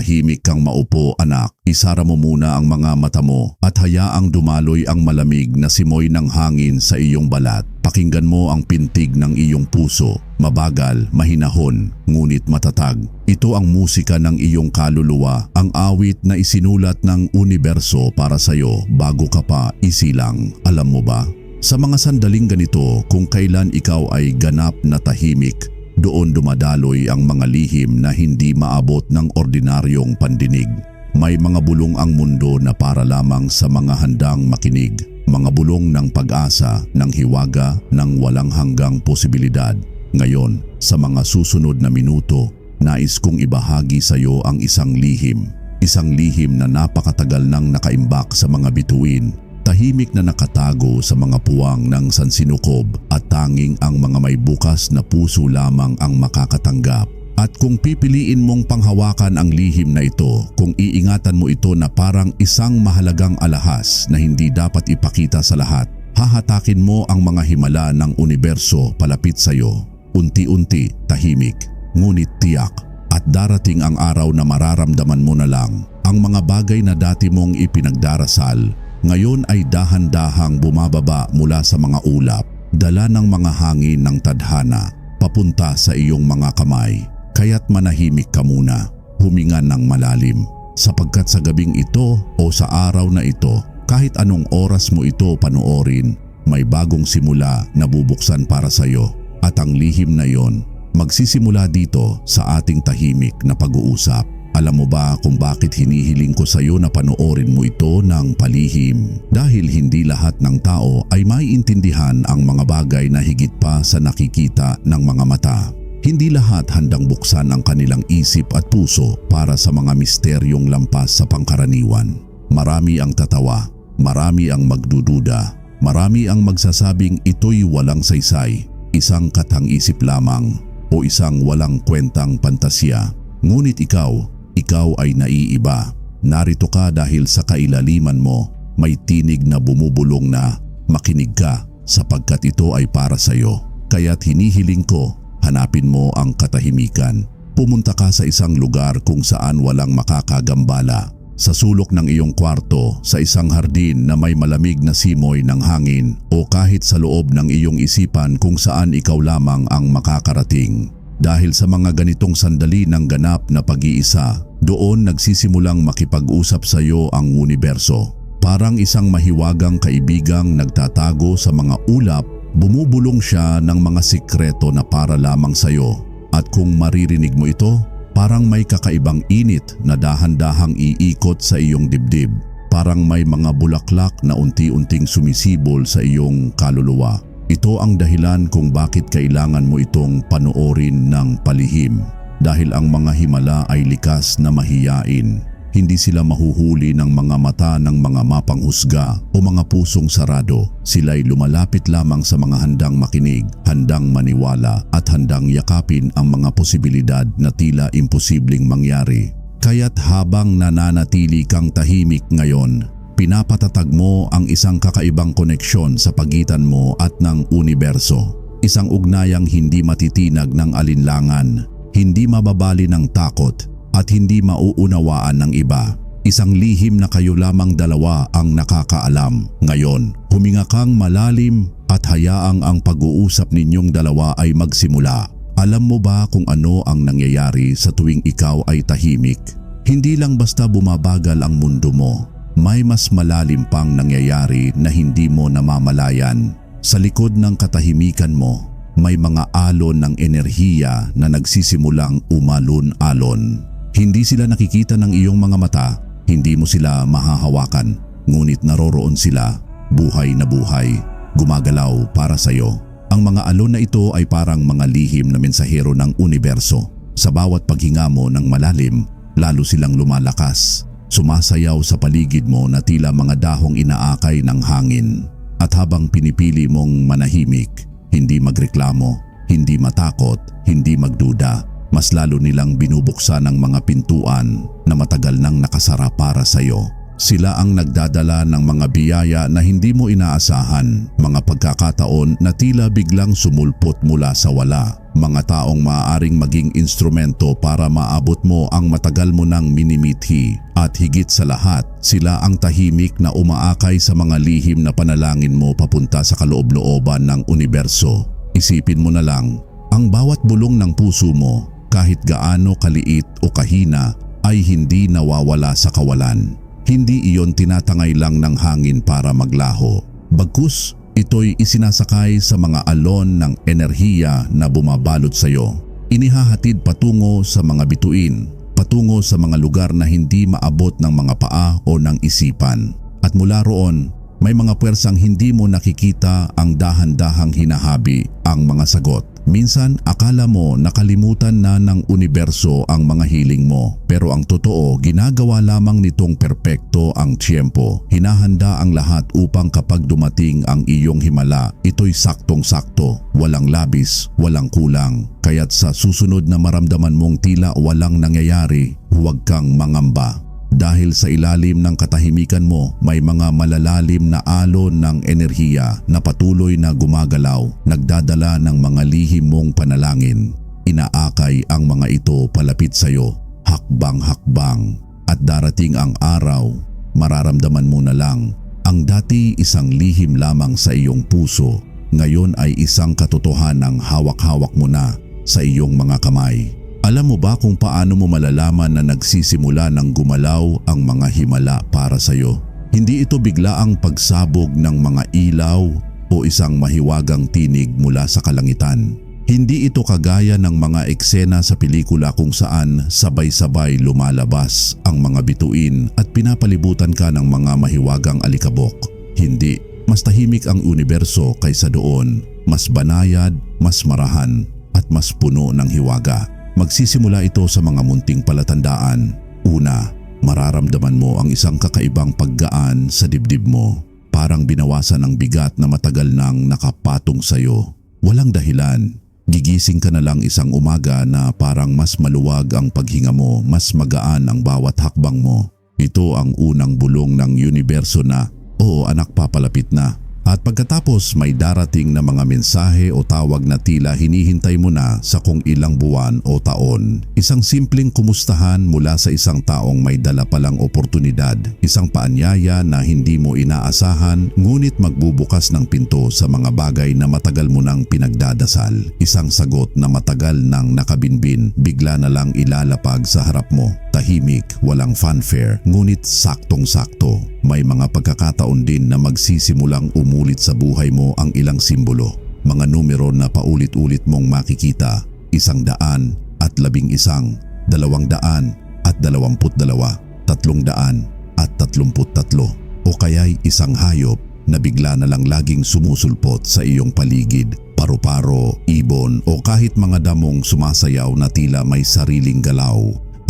Tahimik kang maupo anak, isara mo muna ang mga mata mo at hayaang dumaloy ang malamig na simoy ng hangin sa iyong balat. Pakinggan mo ang pintig ng iyong puso, mabagal, mahinahon, ngunit matatag. Ito ang musika ng iyong kaluluwa, ang awit na isinulat ng universo para sa iyo bago ka pa isilang. Alam mo ba? Sa mga sandaling ganito, kung kailan ikaw ay ganap na tahimik, doon dumadaloy ang mga lihim na hindi maabot ng ordinaryong pandinig. May mga bulong ang mundo na para lamang sa mga handang makinig. Mga bulong ng pag-asa, ng hiwaga, ng walang hanggang posibilidad. Ngayon, sa mga susunod na minuto, nais kong ibahagi sa iyo ang isang lihim. Isang lihim na napakatagal nang nakaimbak sa mga bituin tahimik na nakatago sa mga puwang ng sansinukob at tanging ang mga may bukas na puso lamang ang makakatanggap. At kung pipiliin mong panghawakan ang lihim na ito, kung iingatan mo ito na parang isang mahalagang alahas na hindi dapat ipakita sa lahat, hahatakin mo ang mga himala ng universo palapit sa iyo. Unti-unti, tahimik, ngunit tiyak. At darating ang araw na mararamdaman mo na lang ang mga bagay na dati mong ipinagdarasal ngayon ay dahan-dahang bumababa mula sa mga ulap, dala ng mga hangin ng tadhana, papunta sa iyong mga kamay. Kaya't manahimik ka muna, huminga ng malalim, sapagkat sa gabing ito o sa araw na ito, kahit anong oras mo ito panoorin, may bagong simula na bubuksan para sa iyo. At ang lihim na yon, magsisimula dito sa ating tahimik na pag-uusap. Alam mo ba kung bakit hinihiling ko sa iyo na panoorin mo ito ng palihim? Dahil hindi lahat ng tao ay maiintindihan ang mga bagay na higit pa sa nakikita ng mga mata. Hindi lahat handang buksan ang kanilang isip at puso para sa mga misteryong lampas sa pangkaraniwan. Marami ang tatawa, marami ang magdududa, marami ang magsasabing ito'y walang saysay, isang katang-isip lamang o isang walang kwentang pantasya. Ngunit ikaw, ikaw ay naiiba. Narito ka dahil sa kailaliman mo may tinig na bumubulong na makinig ka sapagkat ito ay para sa iyo. Kaya't hinihiling ko, hanapin mo ang katahimikan. Pumunta ka sa isang lugar kung saan walang makakagambala. Sa sulok ng iyong kwarto, sa isang hardin na may malamig na simoy ng hangin o kahit sa loob ng iyong isipan kung saan ikaw lamang ang makakarating. Dahil sa mga ganitong sandali ng ganap na pag-iisa, doon nagsisimulang makipag-usap sa iyo ang universo. Parang isang mahiwagang kaibigang nagtatago sa mga ulap, bumubulong siya ng mga sikreto na para lamang sa iyo. At kung maririnig mo ito, parang may kakaibang init na dahan-dahang iikot sa iyong dibdib. Parang may mga bulaklak na unti-unting sumisibol sa iyong kaluluwa. Ito ang dahilan kung bakit kailangan mo itong panoorin ng palihim dahil ang mga himala ay likas na mahiyain. Hindi sila mahuhuli ng mga mata ng mga mapanghusga o mga pusong sarado. Sila'y lumalapit lamang sa mga handang makinig, handang maniwala at handang yakapin ang mga posibilidad na tila imposibleng mangyari. Kaya't habang nananatili kang tahimik ngayon, pinapatatag mo ang isang kakaibang koneksyon sa pagitan mo at ng universo. Isang ugnayang hindi matitinag ng alinlangan, hindi mababali ng takot at hindi mauunawaan ng iba. Isang lihim na kayo lamang dalawa ang nakakaalam. Ngayon, huminga kang malalim at hayaang ang pag-uusap ninyong dalawa ay magsimula. Alam mo ba kung ano ang nangyayari sa tuwing ikaw ay tahimik? Hindi lang basta bumabagal ang mundo mo may mas malalim pang nangyayari na hindi mo namamalayan. Sa likod ng katahimikan mo, may mga alon ng enerhiya na nagsisimulang umalon-alon. Hindi sila nakikita ng iyong mga mata, hindi mo sila mahahawakan, ngunit naroroon sila, buhay na buhay, gumagalaw para sa iyo. Ang mga alon na ito ay parang mga lihim na mensahero ng universo. Sa bawat paghinga mo ng malalim, lalo silang lumalakas Sumasayaw sa paligid mo na tila mga dahong inaakay ng hangin. At habang pinipili mong manahimik, hindi magreklamo, hindi matakot, hindi magduda, mas lalo nilang binubuksan ang mga pintuan na matagal nang nakasara para sa iyo. Sila ang nagdadala ng mga biyaya na hindi mo inaasahan, mga pagkakataon na tila biglang sumulpot mula sa wala. Mga taong maaaring maging instrumento para maabot mo ang matagal mo nang minimithi. At higit sa lahat, sila ang tahimik na umaakay sa mga lihim na panalangin mo papunta sa kaloob-looban ng universo. Isipin mo na lang, ang bawat bulong ng puso mo, kahit gaano kaliit o kahina, ay hindi nawawala sa kawalan. Hindi iyon tinatangay lang ng hangin para maglaho. Bagkus, ito'y isinasakay sa mga alon ng enerhiya na bumabalot sa iyo. Inihahatid patungo sa mga bituin, patungo sa mga lugar na hindi maabot ng mga paa o ng isipan. At mula roon, may mga puwersang hindi mo nakikita ang dahan-dahang hinahabi ang mga sagot. Minsan akala mo nakalimutan na ng universo ang mga hiling mo. Pero ang totoo, ginagawa lamang nitong perpekto ang tiyempo. Hinahanda ang lahat upang kapag dumating ang iyong himala, ito'y saktong-sakto, walang labis, walang kulang. Kaya't sa susunod na maramdaman mong tila walang nangyayari, huwag kang mangamba. Dahil sa ilalim ng katahimikan mo, may mga malalalim na alon ng enerhiya na patuloy na gumagalaw, nagdadala ng mga lihim mong panalangin. Inaakay ang mga ito palapit sa iyo, hakbang-hakbang. At darating ang araw, mararamdaman mo na lang, ang dati isang lihim lamang sa iyong puso, ngayon ay isang katotohanang hawak-hawak mo na sa iyong mga kamay. Alam mo ba kung paano mo malalaman na nagsisimula ng gumalaw ang mga himala para sa iyo? Hindi ito bigla ang pagsabog ng mga ilaw o isang mahiwagang tinig mula sa kalangitan. Hindi ito kagaya ng mga eksena sa pelikula kung saan sabay-sabay lumalabas ang mga bituin at pinapalibutan ka ng mga mahiwagang alikabok. Hindi, mas tahimik ang universo kaysa doon, mas banayad, mas marahan at mas puno ng hiwaga. Magsisimula ito sa mga munting palatandaan. Una, mararamdaman mo ang isang kakaibang paggaan sa dibdib mo. Parang binawasan ang bigat na matagal nang nakapatong sa iyo. Walang dahilan. Gigising ka na lang isang umaga na parang mas maluwag ang paghinga mo, mas magaan ang bawat hakbang mo. Ito ang unang bulong ng universo na, oo anak papalapit na. At pagkatapos may darating na mga mensahe o tawag na tila hinihintay mo na sa kung ilang buwan o taon. Isang simpleng kumustahan mula sa isang taong may dala palang oportunidad. Isang paanyaya na hindi mo inaasahan ngunit magbubukas ng pinto sa mga bagay na matagal mo nang pinagdadasal. Isang sagot na matagal nang nakabinbin bigla na lang ilalapag sa harap mo. Tahimik, walang fanfare, ngunit saktong-sakto. May mga pagkakataon din na magsisimulang umulit sa buhay mo ang ilang simbolo. Mga numero na paulit-ulit mong makikita, isang daan at labing isang, dalawang daan at dalawamput dalawa, tatlong daan at tatlumput tatlo. O kaya'y isang hayop na bigla na lang laging sumusulpot sa iyong paligid, paru-paro, ibon o kahit mga damong sumasayaw na tila may sariling galaw.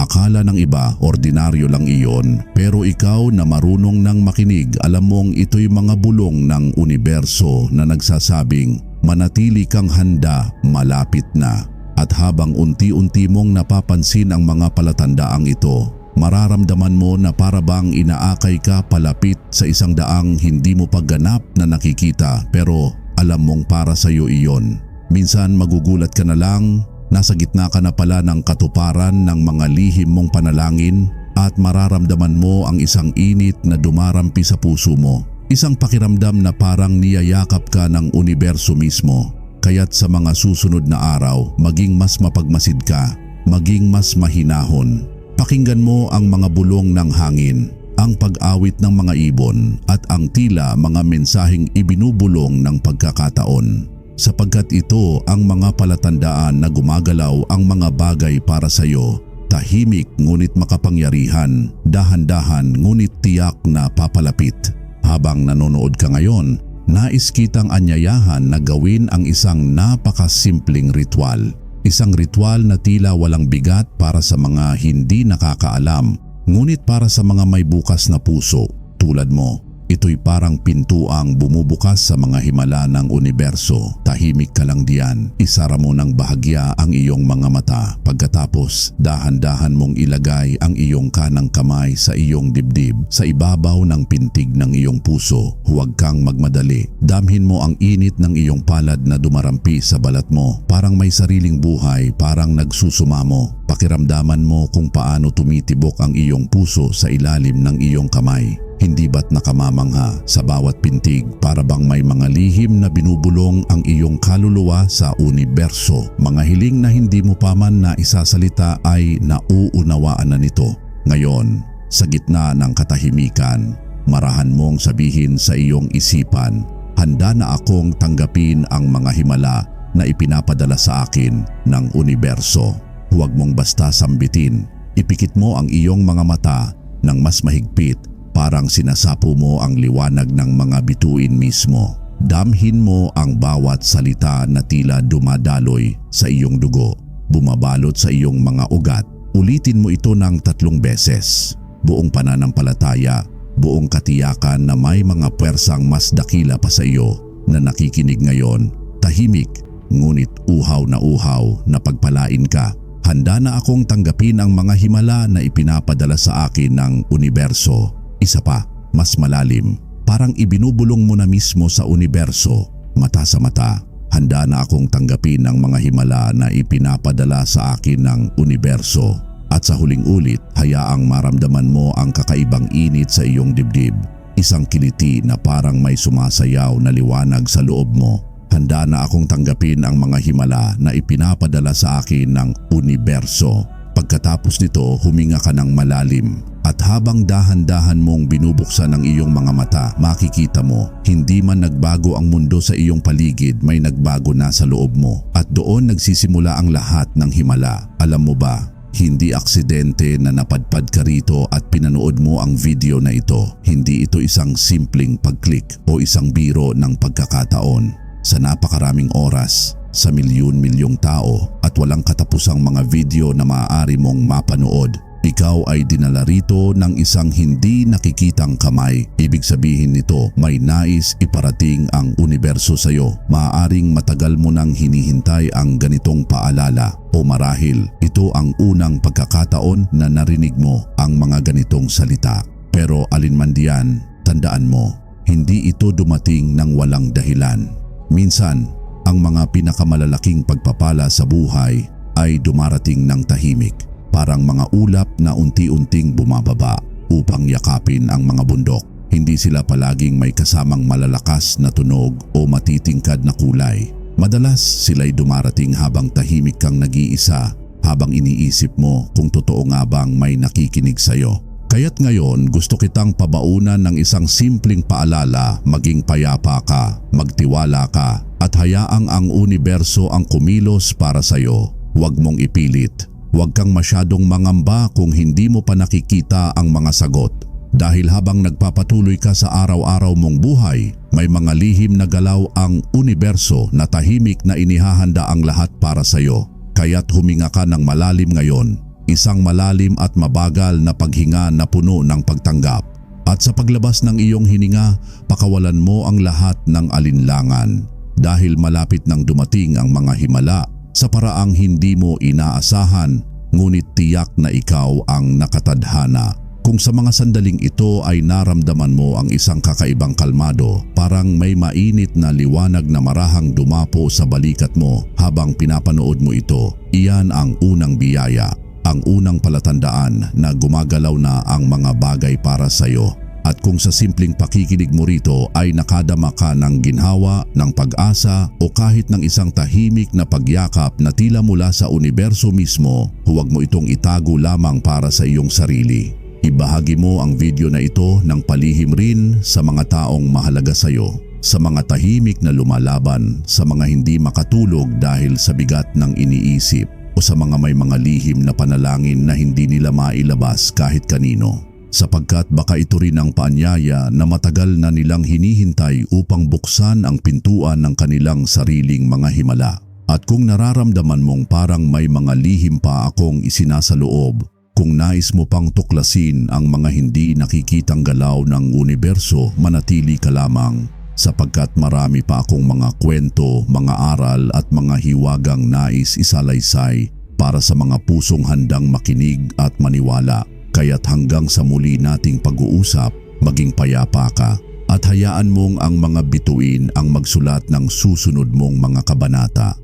Akala ng iba ordinaryo lang iyon pero ikaw na marunong nang makinig alam mong ito'y mga bulong ng universo na nagsasabing manatili kang handa malapit na. At habang unti-unti mong napapansin ang mga palatandaang ito, mararamdaman mo na para inaakay ka palapit sa isang daang hindi mo pagganap na nakikita pero alam mong para sa iyo iyon. Minsan magugulat ka na lang Nasa gitna ka na pala ng katuparan ng mga lihim mong panalangin at mararamdaman mo ang isang init na dumarampi sa puso mo. Isang pakiramdam na parang niyayakap ka ng universo mismo. Kaya't sa mga susunod na araw, maging mas mapagmasid ka, maging mas mahinahon. Pakinggan mo ang mga bulong ng hangin, ang pag-awit ng mga ibon at ang tila mga mensaheng ibinubulong ng pagkakataon sapagkat ito ang mga palatandaan na gumagalaw ang mga bagay para sa iyo. Tahimik ngunit makapangyarihan, dahan-dahan ngunit tiyak na papalapit. Habang nanonood ka ngayon, nais kitang anyayahan na gawin ang isang napakasimpleng ritual. Isang ritual na tila walang bigat para sa mga hindi nakakaalam, ngunit para sa mga may bukas na puso tulad mo. Ito'y parang pintuang bumubukas sa mga himala ng universo. Tahimik ka lang diyan. Isara mo ng bahagya ang iyong mga mata. Pagkatapos, dahan-dahan mong ilagay ang iyong kanang kamay sa iyong dibdib, sa ibabaw ng pintig ng iyong puso. Huwag kang magmadali. Damhin mo ang init ng iyong palad na dumarampi sa balat mo. Parang may sariling buhay, parang nagsusumamo. Pakiramdaman mo kung paano tumitibok ang iyong puso sa ilalim ng iyong kamay. Hindi ba't nakamamangha sa bawat pintig para bang may mga lihim na binubulong ang iyong kaluluwa sa universo? Mga hiling na hindi mo pa man na isasalita ay nauunawaan na nito. Ngayon, sa gitna ng katahimikan, marahan mong sabihin sa iyong isipan, handa na akong tanggapin ang mga himala na ipinapadala sa akin ng universo. Huwag mong basta sambitin. Ipikit mo ang iyong mga mata ng mas mahigpit parang sinasapo mo ang liwanag ng mga bituin mismo. Damhin mo ang bawat salita na tila dumadaloy sa iyong dugo, bumabalot sa iyong mga ugat. Ulitin mo ito ng tatlong beses. Buong pananampalataya, buong katiyakan na may mga puwersang mas dakila pa sa iyo na nakikinig ngayon. Tahimik, ngunit uhaw na uhaw na pagpalain ka. Handa na akong tanggapin ang mga himala na ipinapadala sa akin ng universo. Isa pa, mas malalim. Parang ibinubulong mo na mismo sa universo, mata sa mata. Handa na akong tanggapin ang mga himala na ipinapadala sa akin ng universo. At sa huling ulit, hayaang maramdaman mo ang kakaibang init sa iyong dibdib. Isang kiliti na parang may sumasayaw na liwanag sa loob mo. Handa na akong tanggapin ang mga himala na ipinapadala sa akin ng universo. Pagkatapos nito, huminga ka ng malalim at habang dahan-dahan mong binubuksan ang iyong mga mata, makikita mo, hindi man nagbago ang mundo sa iyong paligid, may nagbago na sa loob mo. At doon nagsisimula ang lahat ng himala. Alam mo ba, hindi aksidente na napadpad ka rito at pinanood mo ang video na ito. Hindi ito isang simpleng pag-click o isang biro ng pagkakataon. Sa napakaraming oras, sa milyon-milyong tao at walang katapusang mga video na maaari mong mapanood ikaw ay dinala rito ng isang hindi nakikitang kamay. Ibig sabihin nito, may nais iparating ang universo sa iyo. Maaaring matagal mo nang hinihintay ang ganitong paalala o marahil ito ang unang pagkakataon na narinig mo ang mga ganitong salita. Pero alinman diyan, tandaan mo, hindi ito dumating ng walang dahilan. Minsan, ang mga pinakamalalaking pagpapala sa buhay ay dumarating ng tahimik parang mga ulap na unti-unting bumababa upang yakapin ang mga bundok. Hindi sila palaging may kasamang malalakas na tunog o matitingkad na kulay. Madalas sila'y dumarating habang tahimik kang nag-iisa habang iniisip mo kung totoo nga bang may nakikinig sa'yo. Kaya't ngayon gusto kitang pabaunan ng isang simpleng paalala maging payapa ka, magtiwala ka at hayaang ang universo ang kumilos para sa'yo. Huwag mong ipilit Huwag kang masyadong mangamba kung hindi mo pa nakikita ang mga sagot. Dahil habang nagpapatuloy ka sa araw-araw mong buhay, may mga lihim na galaw ang universo na tahimik na inihahanda ang lahat para sa iyo. Kaya't huminga ka ng malalim ngayon, isang malalim at mabagal na paghinga na puno ng pagtanggap. At sa paglabas ng iyong hininga, pakawalan mo ang lahat ng alinlangan. Dahil malapit nang dumating ang mga himala sa paraang hindi mo inaasahan ngunit tiyak na ikaw ang nakatadhana. Kung sa mga sandaling ito ay naramdaman mo ang isang kakaibang kalmado, parang may mainit na liwanag na marahang dumapo sa balikat mo habang pinapanood mo ito, iyan ang unang biyaya, ang unang palatandaan na gumagalaw na ang mga bagay para sa iyo. At kung sa simpleng pakikinig mo rito ay nakadama ka ng ginhawa, ng pag-asa o kahit ng isang tahimik na pagyakap na tila mula sa universo mismo, huwag mo itong itago lamang para sa iyong sarili. Ibahagi mo ang video na ito ng palihim rin sa mga taong mahalaga sa iyo, sa mga tahimik na lumalaban, sa mga hindi makatulog dahil sa bigat ng iniisip o sa mga may mga lihim na panalangin na hindi nila mailabas kahit kanino sapagkat baka ito rin ang paanyaya na matagal na nilang hinihintay upang buksan ang pintuan ng kanilang sariling mga himala. At kung nararamdaman mong parang may mga lihim pa akong isinasaloob, Kung nais mo pang tuklasin ang mga hindi nakikitang galaw ng universo, manatili ka lamang sapagkat marami pa akong mga kwento, mga aral at mga hiwagang nais isalaysay para sa mga pusong handang makinig at maniwala. Kaya't hanggang sa muli nating pag-uusap, maging payapa ka at hayaan mong ang mga bituin ang magsulat ng susunod mong mga kabanata.